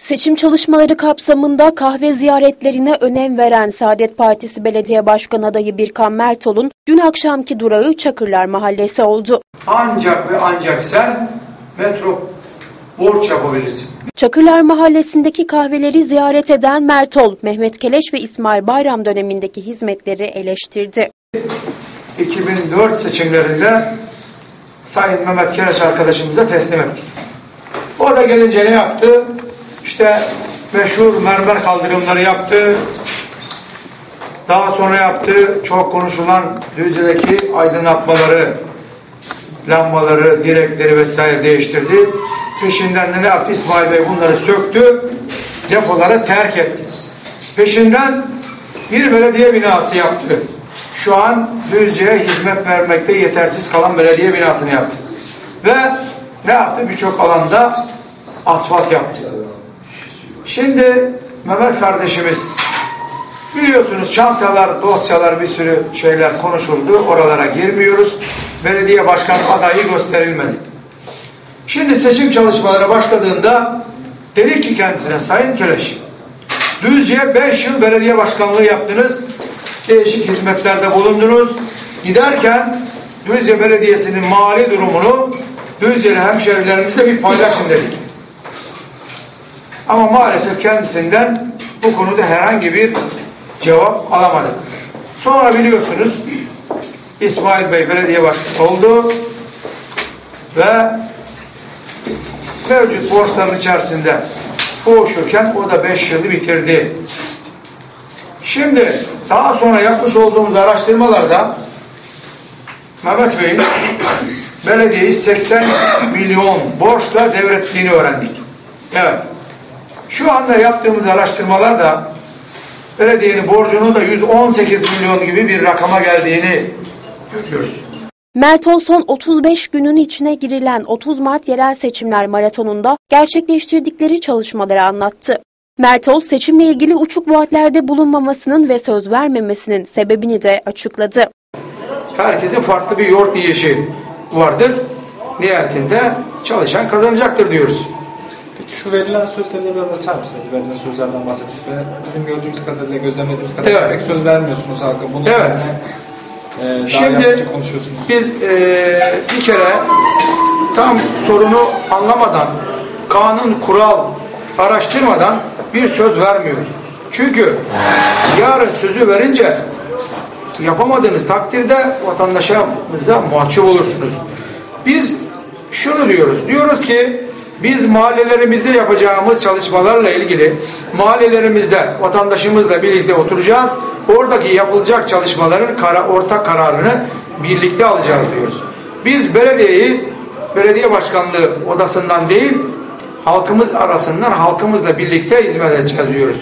Seçim çalışmaları kapsamında kahve ziyaretlerine önem veren Saadet Partisi Belediye Başkan adayı Birkan Mertol'un dün akşamki durağı Çakırlar Mahallesi oldu. Ancak ve ancak sen metro borç yapabilirsin. Çakırlar Mahallesi'ndeki kahveleri ziyaret eden Mertol, Mehmet Keleş ve İsmail Bayram dönemindeki hizmetleri eleştirdi. 2004 seçimlerinde Sayın Mehmet Kereç arkadaşımıza teslim ettik. O da gelince ne yaptı? İşte meşhur mermer kaldırımları yaptı. Daha sonra yaptı çok konuşulan Düzce'deki aydınlatmaları, lambaları, direkleri vesaire değiştirdi. Peşinden de ne yaptı? İsmail Bey bunları söktü, depolara terk etti. Peşinden bir belediye binası yaptı. Şu an Düzce'ye hizmet vermekte yetersiz kalan belediye binasını yaptı. Ve ne yaptı? Birçok alanda asfalt yaptı. Şimdi Mehmet kardeşimiz biliyorsunuz çantalar, dosyalar bir sürü şeyler konuşuldu. Oralara girmiyoruz. Belediye başkan adayı gösterilmedi. Şimdi seçim çalışmaları başladığında dedik ki kendisine Sayın Keleş Düzce'ye 5 yıl belediye başkanlığı yaptınız. Değişik hizmetlerde bulundunuz. Giderken Düzce Belediyesi'nin mali durumunu Düzce'li hemşerilerimizle bir paylaşın dedik. Ama maalesef kendisinden bu konuda herhangi bir cevap alamadık. Sonra biliyorsunuz İsmail Bey belediye başkanı oldu ve mevcut borçların içerisinde boğuşurken o da 5 yılı bitirdi. Şimdi daha sonra yapmış olduğumuz araştırmalarda Mehmet Bey'in belediyeyi 80 milyon borçla devrettiğini öğrendik. Evet. Şu anda yaptığımız araştırmalarda belediyenin borcunun da 118 milyon gibi bir rakama geldiğini görüyoruz. Mertol son 35 günün içine girilen 30 Mart yerel seçimler maratonunda gerçekleştirdikleri çalışmaları anlattı. Mertol seçimle ilgili uçuk vaatlerde bulunmamasının ve söz vermemesinin sebebini de açıkladı. Herkesin farklı bir yoğurt yiyişi vardır. Nihayetinde çalışan kazanacaktır diyoruz. Şu verilen sözlerle biraz açar mısınız? Verilen sözlerden bahsedip bizim gördüğümüz kadarıyla, gözlemlediğimiz kadarıyla Evet. pek söz vermiyorsunuz halka. Bunun Evet. üzerine, e, daha Şimdi konuşuyorsunuz. biz eee, bir kere tam sorunu anlamadan, kanun, kural araştırmadan bir söz vermiyoruz. Çünkü yarın sözü verince yapamadığınız takdirde vatandaşımıza mahcup olursunuz. Biz şunu diyoruz. Diyoruz ki biz mahallelerimizde yapacağımız çalışmalarla ilgili mahallelerimizde vatandaşımızla birlikte oturacağız. Oradaki yapılacak çalışmaların kara, ortak kararını birlikte alacağız diyoruz. Biz belediyeyi belediye başkanlığı odasından değil halkımız arasından halkımızla birlikte hizmet edeceğiz diyoruz.